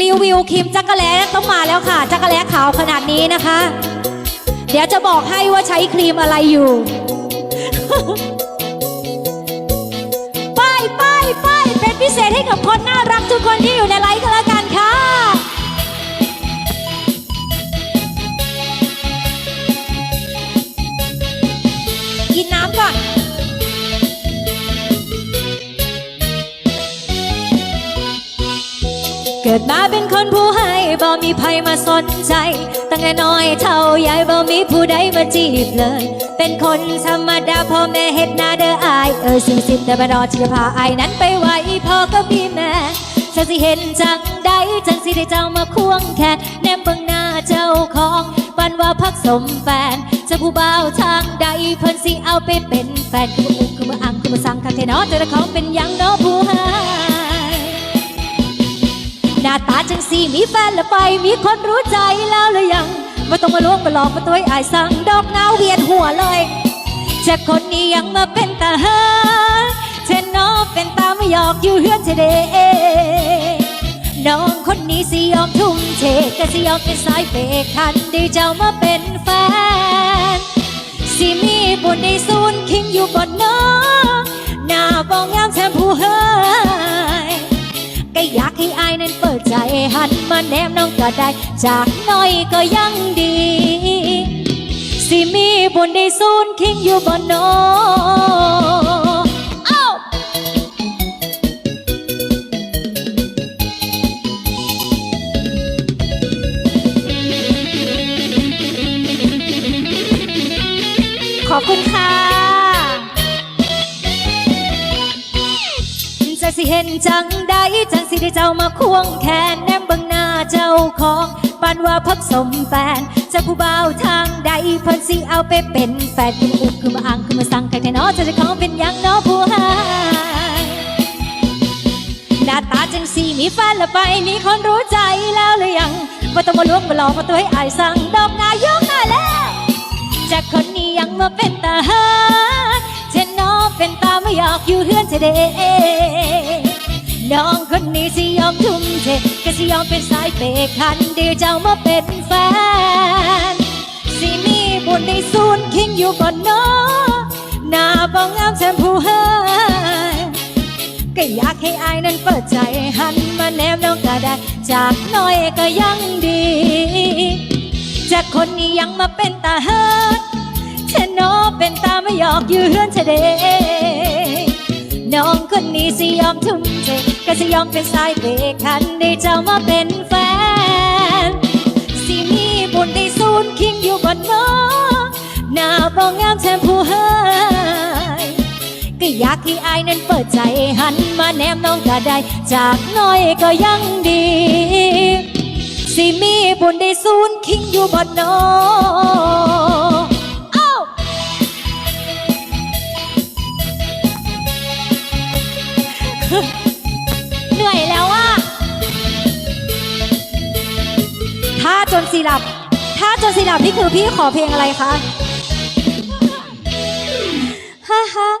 รีวิวครีมจักรแล้ต้องมาแล้วค่ะ จักรแล้ขาวขนาดนี้นะคะ เดี๋ยวจะบอกให้ว่าใช้ครีมอะไรอยู่ ป้ายป้ายป้ายเป็นพิเศษให้กับ เกิดมาเป็นคนผู้ให้บ่มีใครมาสนใจ ตั้งแต่น้อยเท่าใหญ่บ่มีผู้ใดมาจีบเลย เป็นคนธรรมดาพ่อแม่เฮ็ดนาเด้ออาย เออสิ่งสิแต่บรอที่จะพาอายนั้นไปไหวพ่อก็มีแม่จังสิเห็นจังใดจังสิได้เจ้ามาควงแขนแนมเบิ่งหน้าเจ้าของปันว่าพักสมแฟนจะผู้บ่าวทางใดเพิ่นสิเอาไปเป็นแฟนคือมาอุกคือมาอังคือมาสั่งคักแท้เนาะแต่ละของเป็นยังเนาะผู้ให้หน้าตา จังสีมีแฟนแล้วไปมีคนรู้ใจแล้วหรือยังไม่ต้องมาลวงมาหลอกมาตัวไอ้สั่งดอกหนาวเวียนหัวเลยจากคนนี้ยังมาเป็นตาหาเทนน้องเป็นตาไม่หยอกอยู่เฮือนเทเดน้องคนนี้สิยอมทุ่มเทก็สิยอมเป็นสายเปย์คันได้เจ้ามาเป็นแฟนสิมีบุญในศูนย์คิงอยู่บน ก็อยากให้อายนั้นเปิดใจหันมาแนมน้องก็ได้ จากน้อยก็ยังดี สิมีบุญได้ซูนคิงอยู่บนน้อง จะสิเห็นจังใดจังสิได้เจ้ามาควงแขนแนมเบังหน้าเจ้าของปานว่าพักสมแฟนจะผู้บ่าวทางใดเพิ่นสิเอาไปเป็นแฟนคืออุกคือมาอังคือมาสั่งใครแค่นอจะจะของเป็นหยังเนอผู้หายหน้าตาจังสีมีแฟนละไปมีคนรู้ใจแล้วหรือยังว่าต้องมาลวงมาหลอกมาตัวให้อายสั่งดอกนายกหน่อยแล้วจากคนนี้ยังมาเป็นตาหาเช่นน้องเป็นตาไม่อยากอยู่เฮือนเธอเดน้องคนนี้ สิยอมทุ่มเทก็สิยอมเป็นสายเปย์คันเดียวเจ้ามาเป็นแฟน สิมีบุญในศูนย์คิงอยู่บนน้องหน้าบองงามแทนผู้ให้ก็อยากให้อายนั้นเปิดใจหันมาแนมน้องก็ได้จากน้อยก็ยังดี จากคนนี้ยังมาเป็นตาเฮิดเทนอเป็นตาไม่หยอกอยู่เฮือนเธอเด น้องคนนี้สิยอมทุ่มเทก็สิยอมเป็นสายเปคันได้เจ้ามาเป็นแฟน สิมีบุญได้ศูนคิงอยู่บนน้องหน้าบองงามแทนผู้เฮยก็อยากให้อายนั้นเปิดใจหันมาแนมน้องก็ได้ จากน้อยก็ยังดี สิมีบุญได้ศูนคิงอยู่บนโนเเหนื่อยแล้วอะถ้าจนสีหลับ ถ้าจนสีหลับนี่คือพี่ขอเพลงอะไรคะฮ่าฮ่า